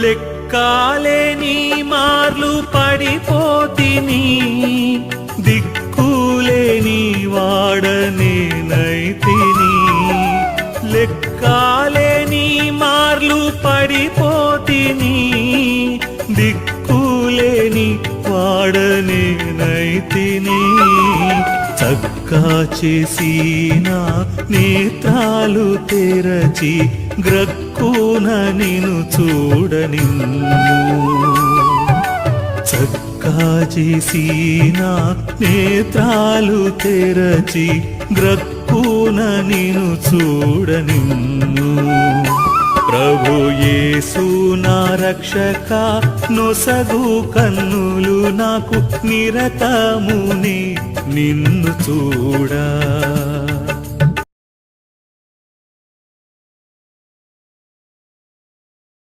లెక్కాలేని మార్లు పడిపోతిని దిక్కులేని వాడనేనైతిని లెక్కాలేని మార్లు పడిపోతిని దిక్కులేని వాడనేనైతిని చక్కా చేసిన నేత్రాలు తెరచి గ్రక్కున నిను చూడని చక్కా నా నేత్రాలు తెరచి గ్రక్కున నిను చూడని ప్రభు యేసు నా రక్షక నొసగు కన్నులు నాకు నిరతముని నిన్ను చూడా.